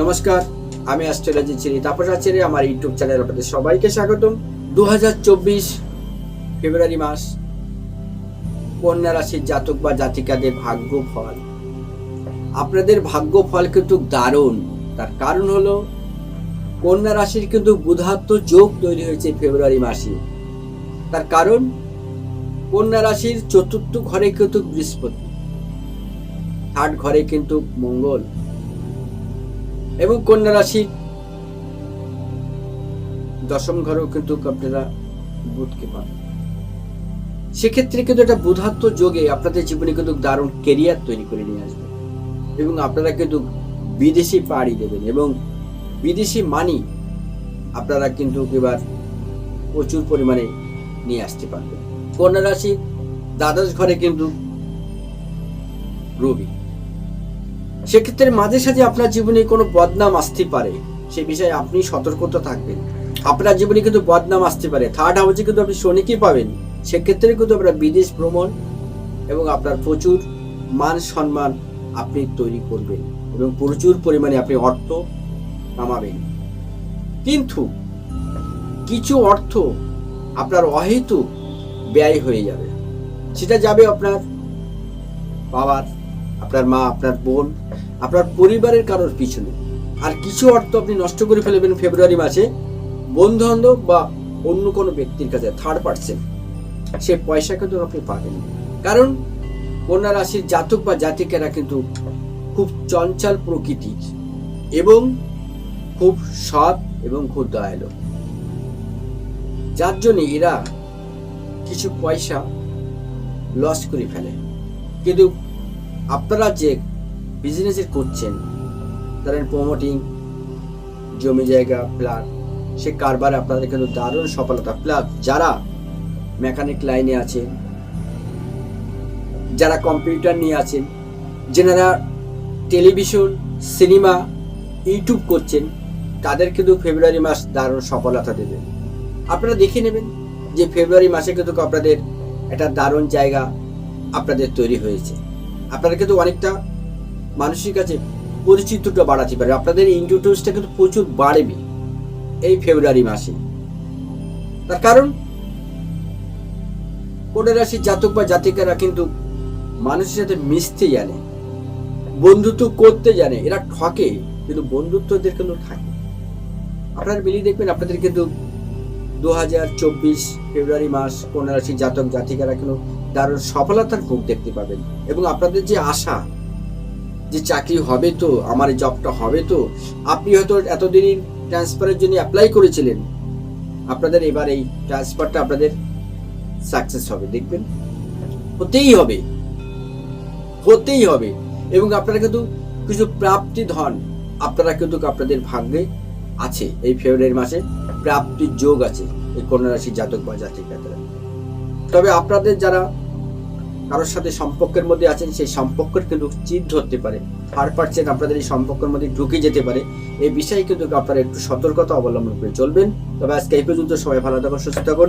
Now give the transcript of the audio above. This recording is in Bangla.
নমস্কার, আমি অ্যাস্ট্রোলজি চিনি তাপস আচার্য, আমার ইউটিউব চ্যানেল আপনাদের সবাইকে স্বাগতম। দু হাজার চব্বিশ ফেব্রুয়ারি মাস, কন্যা রাশির জাতক বা জাতিকাদের ভাগ্য ফল আপনাদের ভাগ্য ফল কিন্তু দারুণ। তার কারণ হলো, কন্যা রাশির কিন্তু বুধাত্ম যোগ তৈরি হয়েছে ফেব্রুয়ারি মাসে। তার কারণ, কন্যা রাশির চতুর্থ ঘরে কিন্তু বৃহস্পতি। থার্ড ঘরে কিন্তু মঙ্গল। এবং কন্যা রাশির দশম ঘরেও কিন্তু আপনারা বুধকে পান। সেক্ষেত্রে কিন্তু একটা বুধাত্ম যোগে আপনাদের জীবনে কিন্তু দারুণ কেরিয়ার তৈরি করে নিয়ে আসবে। এবং আপনারা কিন্তু বিদেশি পাড়ি দেবেন এবং বিদেশি মানি আপনারা কিন্তু এবার প্রচুর পরিমাণে নিয়ে আসতে পারবেন। কন্যা রাশি দ্বাদশ ঘরে কিন্তু রবি। সেক্ষেত্রে মাঝে সাঝে আপনার জীবনে কোনো বদনাম আসতে পারে। সে বিষয়ে আপনি সতর্কতা থাকবেন। আপনার জীবনে কিন্তু বদনাম আসতে পারে। থার্ড হাউসে কিন্তু আপনি শনিকে পাবেন। সেক্ষেত্রে কিন্তু আপনার বিদেশ ভ্রমণ এবং আপনার প্রচুর মান সম্মান আপনি তৈরি করবেন এবং প্রচুর পরিমাণে আপনি অর্থ কামাবেন। কিন্তু কিছু অর্থ আপনার অহেতু ব্যয় হয়ে যাবে। সেটা যাবে আপনার বাবার আপনার মা, আপনার বোন, আপনার পরিবারের কারোর পিছনে। আর কিছু অর্থ আপনি নষ্ট করে ফেলবেন ফেব্রুয়ারি মাসে বন্ধু বান্ধব বা অন্য কোনো ব্যক্তির কাছে থার্ড পার্সেন সে পয়সা কিন্তু আপনি পাবেন। কারণ কন্যা রাশির জাতক বা জাতিকেরা কিন্তু খুব চঞ্চল প্রকৃতির এবং খুব সৎ এবং খুব দয়ালু। যার জন্য এরা কিছু পয়সা লস করে ফেলে। কিন্তু আপনারা যে বিজনেসের করছেন ধরেন প্রমোটিং জমি জায়গা ফ্ল্যাট সে কারবারে আপনাদের কিন্তু দারুণ সফলতা। প্লাস যারা মেকানিক লাইনে আছেন, যারা কম্পিউটার নিয়ে আছেন, যেনারা টেলিভিশন সিনেমা ইউটিউব করছেন, তাদের কিন্তু ফেব্রুয়ারি মাস দারুণ সফলতা দেবে। আপনারা দেখে নেবেন যে ফেব্রুয়ারি মাসে কিন্তু আপনাদের একটা দারুণ জায়গা আপনাদের তৈরি হয়েছে। আপনারা কিন্তু অনেকটা মানুষের কাছে পরিচিতটা বাড়াতে পারে। আপনাদের ইন্ট্রোডিউসটা কিন্তু প্রচুর বাড়বে এই ফেব্রুয়ারি মাসে। তার কারণ কোটা রাশির জাতক বা জাতিকারা কিন্তু মানুষের সাথে মিশতে জানে, বন্ধুত্ব করতে জানে, এরা ঠকে, কিন্তু বন্ধুত্বদের কিন্তু থাকে। আপনারা মিলিয়ে দেখবেন, আপনাদের কিন্তু দু হাজার চব্বিশ ফেব্রুয়ারি মাস কন্যা রাশির জাতক জাতিকারা কিন্তু দারুণ সফলতার মুখ দেখতে পাবেন। এবং আপনাদের যে আশা যে চাকরি হবে তো, আমার জবটা হবে তো, আপনি হয়তো এতদিন ট্রান্সফারের জন্য অ্যাপ্লাই করেছিলেন। আপনাদের এবার এই ট্রান্সফারটা আপনাদের সাকসেস হবে, দেখবেন? হতেই হবে। হতেই হবে। এবং আপনারা কিন্তু কিছু প্রাপ্তি ধন, আপনারা কিন্তু আপনাদের ভাগ্যে আছে। এই ফেব্রুয়ারি মাসে প্রাপ্তির যোগ আছে, এই কন্যা রাশির জাতক বা জাতিকাদের তবে আপনাদের যারা কারোর সাথে সম্পর্কের মধ্যে আছেন, সেই সম্পর্কের কিন্তু চিট ধরতে পারে। ফার পারছেন, আপনাদের এই সম্পর্কের মধ্যে ঢুকে যেতে পারে। এই বিষয়ে কিন্তু আপনারা একটু সতর্কতা অবলম্বন করে চলবেন। তবে আজকে এই পর্যন্ত সবাই ভালো থাকুন, সুস্থ থাকুন।